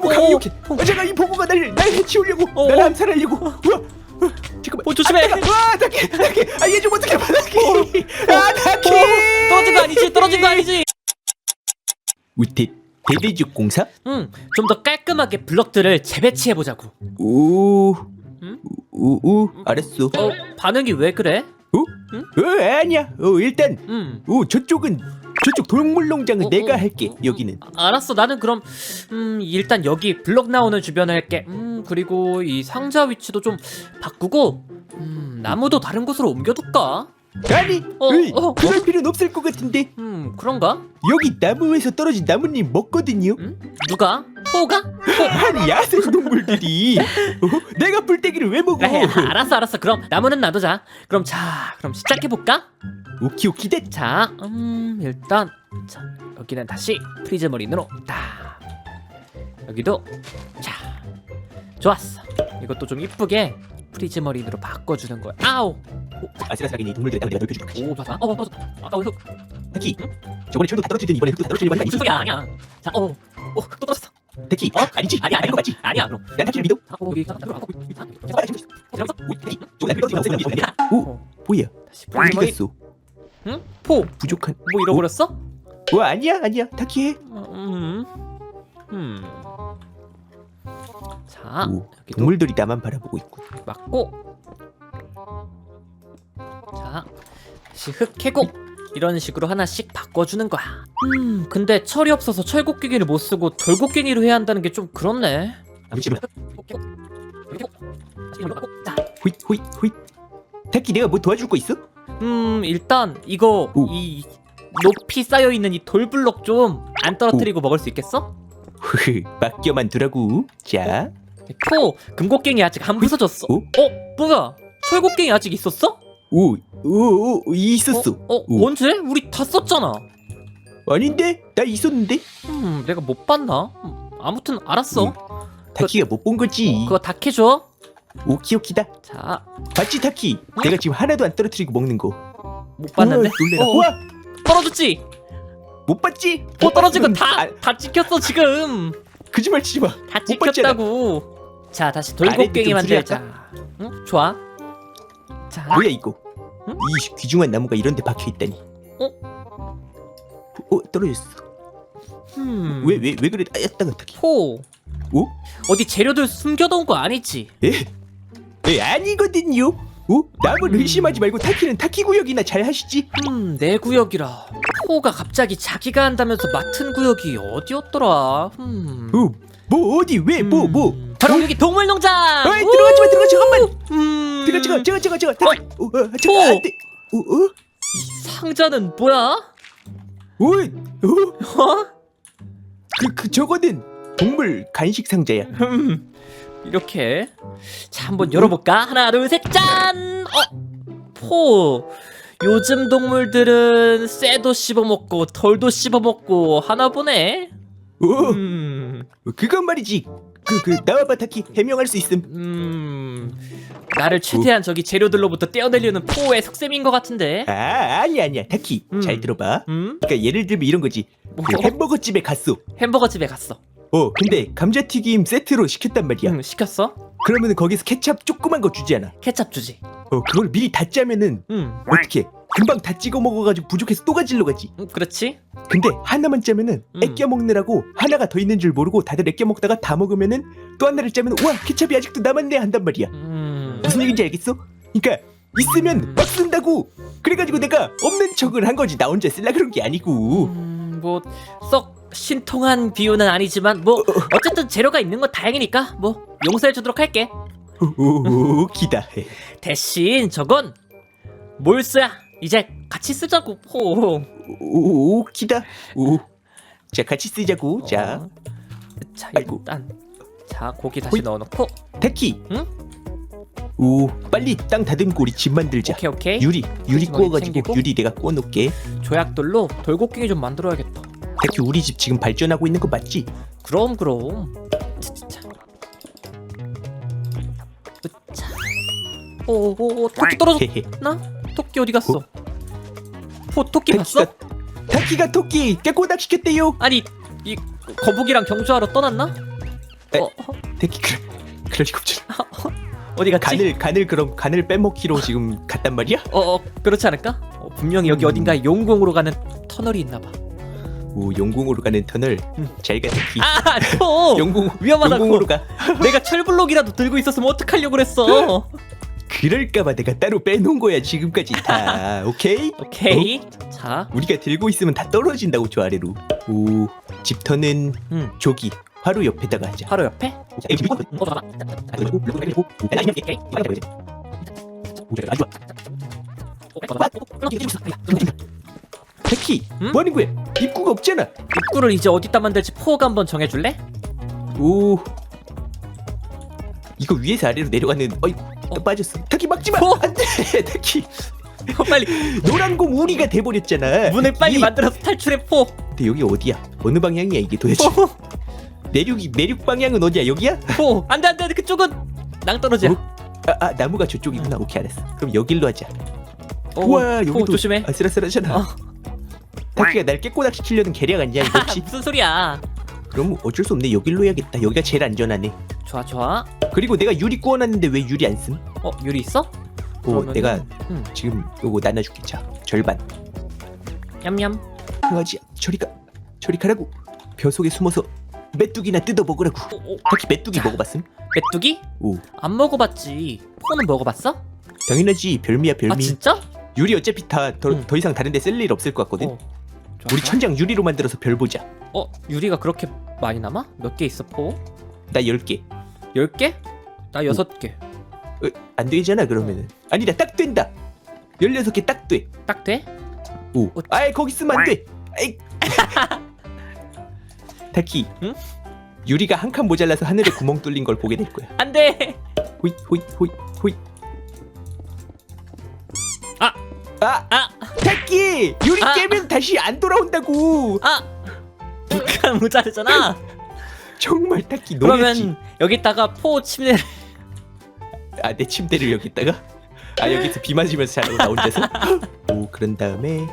너무 어, 강력해. 어. 어, 제가 이 보고가 날, 날 해치우려고, 어, 날 어. 암살하려고. 우와, 어, 잠깐만. 어, 조심해. 아, 따가. 와, 타키, 타키. 아, 얘 좀 어떻게 봐, 타키. 아. 어, 떨어진 거 아니지? 떨어진 거 아니지? 우태 대대적 공사? 응, 좀 더 깔끔하게 블럭들을 재배치해 보자고. 오, 응? 오, 오, 알았어. 어, 반응이 왜 그래? 어? 어, 아니야. 어, 일단, 음. 오, 저쪽은 저쪽 동물농장은 어, 내가 어, 할게. 어, 여기는. 아, 알았어. 나는 그럼 음, 일단 여기 블럭 나오는 주변을 할게. 음, 그리고 이 상자 위치도 좀 바꾸고 음, 나무도 다른 곳으로 옮겨둘까? 아니, 어, 으이, 어, 그럴 필요는 없을 것 같은데. 음, 그런가? 여기 나무에서 떨어진 나뭇잎 먹거든요. 음? 누가? 포가? 아니 야생 동물들이 어? 내가 불떼기를 왜 먹어? 에이, 알았어, 알았어. 그럼 나무는 놔두자. 그럼 자, 그럼 시작해 볼까? 오키 오키 대. 자, 음, 일단 자, 여기는 다시 프리즈 머린으로 딱. 여기도 자, 좋았어. 이것도 좀 이쁘게 프리즈 머린으로 바꿔주는 거야. 아우, 아슬아슬하게 이 동물들의 땅을 내가 넓혀주도록 하지. 오, 좋았어. 어, 맞아. 아까 왜 흙? 타키, 저번에 철도 다 떨어뜨리더니 이번에 흙도 다 떨어뜨리려고 하는 거 무슨 소리야? 아니야. 자, 어, 어, 또 떨어졌어. 타키, 어? 아니지? 아니야, 아닌 거 맞지? 아니야, 그럼. 난 타키를 믿어. 자, 어, 들어가고. 아, 지금 있어. 들어갔어? 오, 저거 떨어뜨리면 없애면 어, 뭐야? 다시 프리즈 머린. 갔어? 응? 포, 부족한. 뭐 잃어버렸어? 와 아니야 아니야 타키 해. 음, 음. 자, 오, 여기도 동물들이 나만 바라보고 있군. 맞고 자 다시 흙 캐고 이런 식으로 하나씩 바꿔주는 거야 음 근데 철이 없어서 철곡갱이를 못 쓰고 돌곡갱이로 해야 한다는 게 좀 그렇네 잠시만. 자, 호잇 호잇 호잇. 타키 내가 뭐 도와줄 거 있어? 음 일단 이거 오. 이 높이 쌓여 있는 이 돌블럭 좀안 떨어뜨리고 먹을 수 있겠어? 흐흐, 맡겨만 두라고. 자, 포 금곡갱이 아직 안 부서졌어 오? 어? 뭐야 철곡갱이 아직 있었어? 오, 오, 오 있었어. 어? 어? 오. 언제? 우리 다 썼잖아 아닌데? 나 있었는데? 음 내가 못 봤나? 음, 아무튼 알았어 타키가 못 본 거지. 그거 다 캐줘 오키 오키다. 자 봤지 타키? 내가 지금 하나도 안 떨어뜨리고 먹는 거. 못 봤는데? 우와, 놀래라. 어, 어. 우와, 떨어졌지? 못 봤지? 못 떨어진 봤으면- 거다 아, 다 찍혔어 지금 거짓말 치지 마. 다 못 봤잖아. 찍혔다고 자 다시 좀 만들자 응? 좋아 자 뭐야 이거? 응? 이 귀중한 나무가 이런 데 박혀 있다니. 어? 어, 떨어졌어. 음. 왜 왜 왜 그래? 아, 따가 타키. 포 오? 어디 재료들 숨겨놓은 거 아니지? 에? 에 아니거든요. 어? 남을 음. 의심하지 말고 타키는 타키 구역이나 잘 하시지. 음, 내 구역이라. 포가 갑자기 자기가 한다면서 맡은 구역이 어디였더라? 음. 어, 뭐 어디 왜 뭐 뭐? 음, 바로 여기 동물농장. 어이 들어가지 마 들어가지 잠깐만. 음. 들어가지 마 타키. 어, 어, 포. 잠깐 안돼. 어, 어? 이 상자는 뭐야? 어이, 어? 어? 그, 그 저거는 동물 간식 상자야. 음. 이렇게. 자, 한번 열어볼까? 하나, 둘, 셋, 짠! 어? 포. 요즘 동물들은 쇠도 씹어먹고 덜도 씹어먹고 하나 보네. 어, 음. 그건 말이지. 그, 그 나와봐 타키 해명할 수 있음. 음. 나를 최대한 저기 재료들로부터 떼어내려는 포의 속셈인 것 같은데. 아 아니야 아니야 타키 음. 잘 들어봐. 음? 그러니까 예를 들면 이런 거지. 뭐? 그 햄버거 집에 갔어. 햄버거 집에 갔어. 어 근데 감자튀김 세트로 시켰단 말이야. 음, 시켰어? 그러면은 거기서 케찹 조그만 거 주지 않아. 케찹 주지. 어 그걸 미리 다 짜면은 음. 어떻게? 금방 다 찍어 먹어가지고 부족해서 또 가질러 가지. 음, 그렇지? 근데 하나만 짜면은 음. 애껴 먹느라고 하나가 더 있는 줄 모르고 다들 애껴 먹다가 다 먹으면은 또 하나를 짜면 와 케찹이 아직도 남았네 한단 말이야. 음. 무슨 얘기인지 알겠어? 그러니까 있으면 음. 막 쓴다고. 그래가지고 내가 없는 척을 한 거지 나 혼자 쓸라 그런 게 아니고. 음, 뭐썩 신통한 비유는 아니지만 뭐 어쨌든 재료가 있는 건 다행이니까 뭐 용서해 주도록 할게. 오 기다. 대신 저건 몰수야. 이제 같이 쓰자고. 포. 오 기다. 오. 자 같이 쓰자고. 자 어. 자 아이고. 일단 자 고기 다시 호잇. 넣어놓고 타키. 응? 오 빨리 땅 다듬고 우리 집 만들자. 오케이 오케이 유리 유리 구워가지고 챙기고. 유리 내가 구워놓게. 조약돌로 돌고갱이 좀 만들어야겠다. 타키 우리 집 지금 발전하고 있는 거 맞지? 그럼 그럼. 으차. 오오 토끼 떨어졌나? 헤헤. 토끼 어디 갔어? 포 토끼 봤어? 타키가 토끼 깨꼬닥 시켰대요. 아니 이 거북이랑 경주하러 떠났나? 에? 어, 어, 데키 그럴 그럴 리가 없잖아. 어디 갔지? 간을 간을 그럼 간을 빼먹기로 지금 갔단 말이야? 어, 어 그렇지 않을까? 어, 분명히 여기 음. 어딘가에 용궁으로 가는 터널이 있나 봐. 오 용궁으로 가는 터널. 음. 잘가 데키. 아, 또 용궁 위험하다고. 용궁으로 가. 내가 철블록이라도 들고 있었으면 어떡하려고 그랬어. 그럴까봐 내가 따로 빼놓은 거야 지금까지 다. 오케이? 오케이. 자, 우리가 들고 있으면 다 떨어진다고 저 아래로. 오 집터는 음, 저기 화로 옆에다가 하자. 바로 옆에. 음, 어, 봐 봐. 데키 음? 뭐하는 거야? 입구가 없잖아. 입구를 이제 어디다 만들지 포가 한번 정해줄래? 오 이거 위에서 아래로 내려가는 어이 또 어? 빠졌어. 타키 막지 마. 어? 안돼 타키 빨리 노란 공 우리가 돼버렸잖아. 문을 빨리 이- 만들어서 탈출해 포. 근데 여기 어디야? 어느 방향이야 이게 도대체? 내륙이 내륙 방향은 어디야? 여기야? 포. 안돼 안돼 그쪽은 낭떠러지야. 어? 아, 아 나무가 저쪽이구나. 오케이 알았어. 그럼 여길로 하자. 어, 우와 포 여기도 조심해. 아슬아슬하잖아. 어. 타키가 날 깨꼬닥 시키려는 계략 아니야 이거 혹시? 무슨 소리야? 그럼 어쩔 수 없네. 여길로 해야겠다. 여기가 제일 안전하네. 좋아 좋아. 그리고 내가 유리 구워놨는데 왜 유리 안 씀? 어 유리 있어? 오 그러면은- 내가 음. 지금 요거 나눠줄게. 자 절반. 냠냠. 강아지야 저리 가. 저리 가라고. 벼 속에 숨어서 메뚜기나 뜯어 먹으라고. 오, 오. 타키 메뚜기 자. 먹어봤음? 메뚜기? 오 안 먹어봤지. 포는 먹어봤어? 당연하지 별미야 별미. 아 진짜? 유리 어차피 다 더 응. 더 이상 다른 데 쓸 일 없을 것 같거든. 어. 우리. 천장 유리로 만들어서 별 보자. 어 유리가 그렇게 많이 남아? 몇 개 있어 포? 나 10개. 열 개? 나 여섯 개. 어, 안 되잖아 그러면은. 아니다 딱 된다. 16개 딱 돼. 딱 돼? 오. 어, 아이 거기 쓰면 안 돼. 아이. 타키. 응? 유리가 한 칸 모자라서 하늘에 구멍 뚫린 걸 보게 될 거야. 안 돼. 호이 호이 호이 호이. 아! 아! 아! 타키! 유리 아! 깨면 다시 안 돌아온다고. 아! 북한 모자르잖아. 정말 타키 노렸지. 그러면 여기다가 포 침대를 아 내 침대를 여기다가 아 여기서 비 맞으면서 자라고 나 혼자서 오 그런 다음에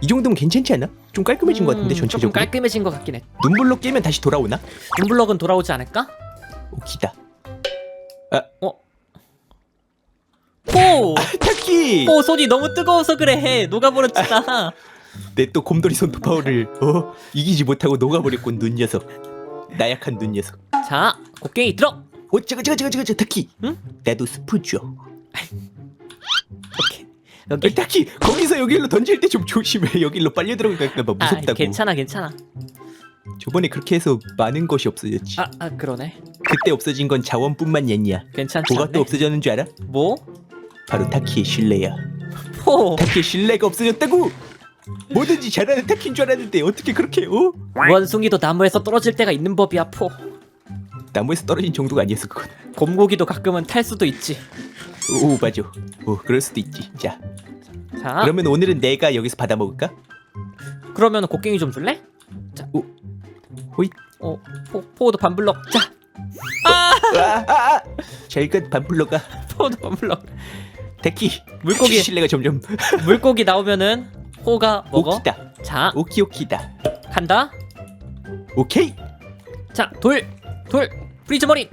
이 정도면 괜찮지 않아? 좀 깔끔해진 것 같은데 음, 조금 전체적으로 깔끔해진 것 같긴 해. 눈블록 깨면 다시 돌아오나? 눈블럭은 돌아오지 않을까? 오 기다 포! 타키 포 손이 너무 뜨거워서 그래. 녹아버렸잖아. 내 또 곰돌이 손톱 파워를 어 이기지 못하고 녹아버렸군 눈 녀석 나약한 눈 녀석 자, 곡괭이 들어. 오 저거 저거 저거 저거 타키 응? 나도 스프 줘 오케이. 어, 여기. 타키 거기서 여기로 던질 때 좀 조심해 여기로 빨려 들어갈까봐 아, 무섭다고 괜찮아, 괜찮아. 저번에 그렇게 해서 많은 것이 없어졌지 아, 아 그러네. 그때 없어진 건 자원뿐만 아니야 괜찮지 뭐가. 또 없어졌는 줄 알아? 뭐? 바로 타키의 신뢰야. 포. 타키의 신뢰가 없어졌다고. 뭐든지 잘하는 타키인 줄 알았는데 어떻게 그렇게 어? 원숭이도 나무에서 떨어질 때가 있는 법이야, 포. 나무에서 떨어진 정도가 아니었어 그건. 곰고기도 가끔은 탈 수도 있지. 오 맞아. 오 그럴 수도 있지. 자 자, 그러면 오늘은 내가 여기서 받아 먹을까? 그러면 곡괭이 좀 줄래? 오 호잇. 어, 포, 포도 반블럭. 자. 아, 아 아 아, 잘가 반불러가. 포도 반블럭. 타키. 물고기. 신뢰가 점점 물고기 나오면은 포가 먹어. 오키다. 자, 오키 오키다. 간다. 오케이. 자, 돌, 돌, 프리즈 머리.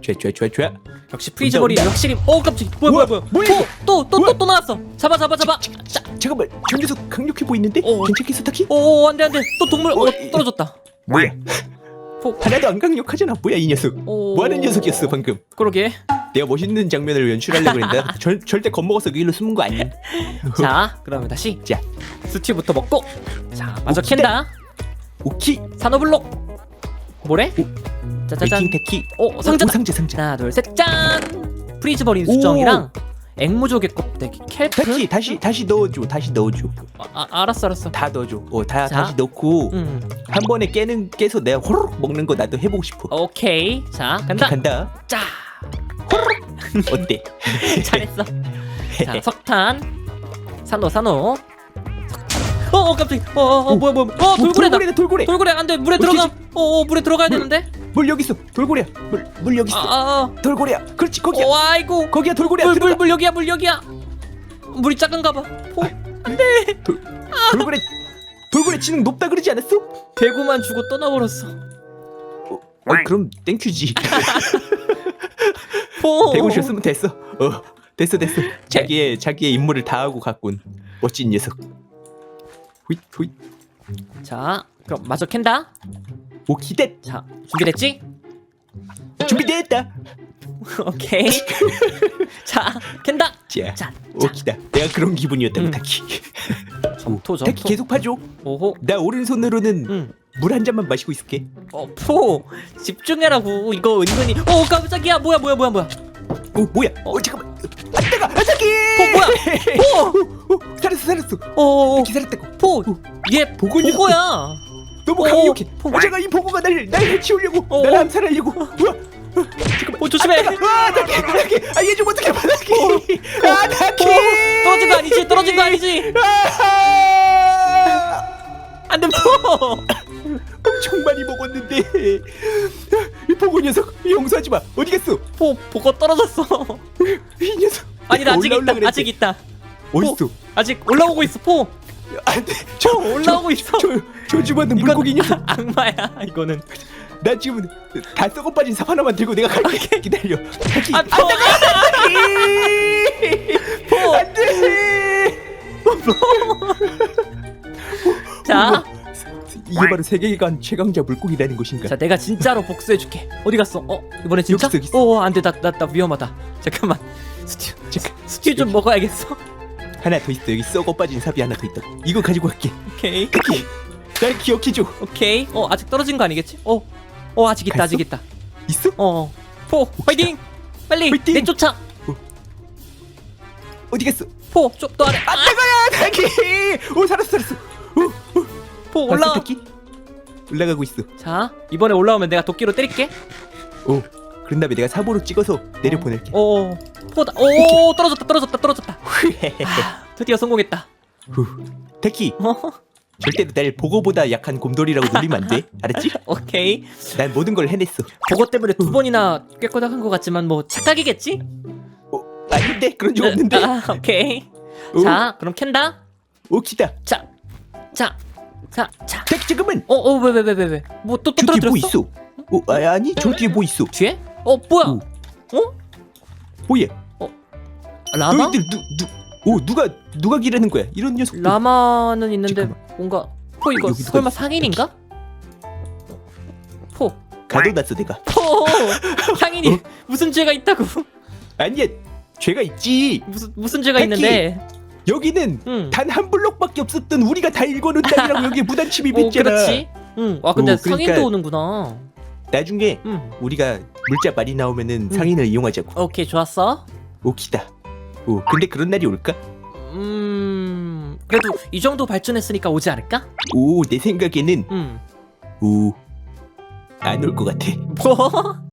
좋아. 역시 프리즈 머리 온다. 확실히. 어, 깜짝. 뭐야, 뭐야, 뭐야. 뭐야, 이거? 또 또또 뭐야? 또또 나왔어. 잡아, 잡아, 잡아. 자, 잠깐만 저 녀석 강력해 보이는데? 어. 괜찮겠어 타키? 오, 안 돼, 안 돼. 또 동물. 어, 어, 이- 떨어졌다. 뭐야? 포. 하나도 안 강력하잖아. 뭐야 이 녀석? 오. 뭐하는 녀석이었어 방금? 그러게. 내가 멋있는 장면을 연출하려고 했는데 절, 절대 겁먹어서 그 일로 숨은 거 아니야 자, 그러면 다시 자 스튜부터 먹고. 자, 마저 오키다. 캔다. 오키 산호블록. 뭐래? 짜자잔. 베이킹 테키 어, 상자. 오, 상자 상자 하나, 둘, 셋, 짠. 프리즈 머린 수정이랑 앵무조개 껍데기, 캘프. 테키 다시 다시 넣어줘 다시 넣어줘 아, 아, 알았어, 알았어. 다 넣어줘 어다 자. 다시 넣고 음, 한 번에 깨는 깨서 내가 호로록 먹는 거 나도 해보고 싶어 오케이. 자, 간다. 간다 짜. 어때 잘했어. 자, 석탄. 산호, 산호. 석탄. 어, 어, 깜짝이. 어, 어, 어, 뭐야, 뭐야. 어, 돌고래다. 돌고래 돌고래 안 돼. 물에 들어가. 어, 어, 물에 들어가야 물. 되는데. 물 여기 있어 돌고래야 물, 물 여기 아, 있어 아, 돌고래야 그렇지 아. 거기야 어, 아이고. 거기야 돌고래야 물, 물, 들어가 물 여기야, 물 여기야. 물이 작은가 봐. 어, 돌고래 돌고래 지능 높다 그러지 않았어 대구만 주고 떠나버렸어. 어, 그럼 땡큐지. 포. 150였으면 됐어. 어, 됐어 됐어. 자기의 자기의 임무를 다 하고 갔군. 멋진 녀석. 후잇 후잇. 자, 그럼 마저 캔다. 오 기대. 자, 준비됐지? 준비됐다. 오케이. 자, 캔다. 자, 자, 오 기다. 내가 그런 기분이었다고 음. 타키. 점토 타키 점토. 계속 파줘. 오호. 나 오른손으로는 응. 물한 잔만 마시고 있을게. 어, 포. 집중해라고. 이거 은근히. 어, 깜짝이야. 뭐야, 뭐야, 뭐야, 뭐야. 오 뭐야? 어 잠깐만. 아 뜨거. 아 타키. 포 뭐야? 포. 오, 오, 살았어 살았어. 어, 어, 어. 기다렸다고. 포. 얘 보고 있는 보고야. 너무 오, 강력해. 포. 어제가 이 보고가 날날 해치우려고 어, 날 어. 암살하려고. 뭐야? 잠깐만. 어, 조심해. 아 타키 타키. 아 얘 좀 어떻게 봐 타키. 아. 포. 떨어진 거 아니지? 떨어진 거 아니지? 아! 안 돼, 포. 엄청 많이 먹었는데 이 보고 녀석 용서하지 마 어디 갔어 포, 보고 떨어졌어. 이 녀석 아니다, 아직 올라올라 있다. 그랬지. 아직 있다. 어딨어 아직 올라오고 있어, 포. 안돼 저포 올라오고 있어. 저, 저 집안은 이건 물고기 녀석 악마야, 이거는. 나 지금 다 썩어 빠진 삽 하나만 들고 내가 갈게 기다려 타키 아, 포. 포. 안돼 자, 이게 바로 세계관 최강자 물고기라는 것인가 자, 내가 진짜로 복수해줄게. 어디 갔어? 어, 이번에 진짜? 여기 있어, 여기 있어. 어, 안 돼, 나, 나, 나 위험하다. 잠깐만. 스튜, 잠깐 스튜 좀 먹어야겠어. 하나 더 있어 여기 썩어 빠진 삽이 하나 더 있다 이거 가지고 갈게 오케이, 타키 날 기억해줘 오케이. 어, 아직 떨어진 거 아니겠지? 어, 어, 아직 있다? 아직 있다. 있어 어, 포, 파이팅! 빨리, 화이팅! 내 쫓아. 어디 갔어 포, 좀더 아래. 아 뜨거야 타키 오 살았어 살았어 오, 오. 포 봤어, 올라. 타키 올라가고 있어 자, 이번에 올라오면 내가 도끼로 때릴게. 오 그런 다음에 내가 사보로 찍어서 내려 보낼게 오, 포다. 오, 떨어졌다, 떨어졌다, 떨어졌다. 아, 드디어 성공했다. 후 타키 어, 절대로 날 보고보다 약한 곰돌이라고 놀리면 안 돼 알았지? 오케이. 난 모든 걸 해냈어 보고 때문에 두 번이나 꾀꼬닥한 것 같지만 뭐 착각이겠지? 어 아닌데 그런 적 없는데 아, 오케이. 오, 자, 그럼 캔다. 오 기다 자, 자, 자, 자. 타키 잠깐만 어, 어, 왜, 왜, 왜, 왜, 왜? 뭐또또 저 뒤에 떨어뜨렸어? 뭐 있어 어 아, 아니 저 뒤에 뭐 있어 뒤에? 어, 뭐야? 오. 뭐야 라마? 너희들 누누오 누가 누가 기르는 거야 이런 녀석 라마는 있는데 잠깐만. 뭔가 포 이거 여기 누가 설마? 상인인가? 포, 가둬놨어 내가 포, 상인이 어? 무슨 죄가 있다고? 아니야 죄가 있지 무슨 무슨 죄가. 있는데? 여기는 응. 단 한 블록밖에 없었던 우리가 다 읽어놓은 땅이라고 여기에 무단 오, 침입했잖아 그렇지. 응. 와, 근데 오, 그러니까- 상인도 오는구나. 나중에 응. 우리가 물자 많이 나오면은 음. 상인을 이용하자고 오케이, 좋았어. 오키다 오 근데 그런 날이 올까? 음, 그래도 이 정도 발전했으니까 오지 않을까? 오 내 생각에는 음. 오 안 올 것 같아 뭐?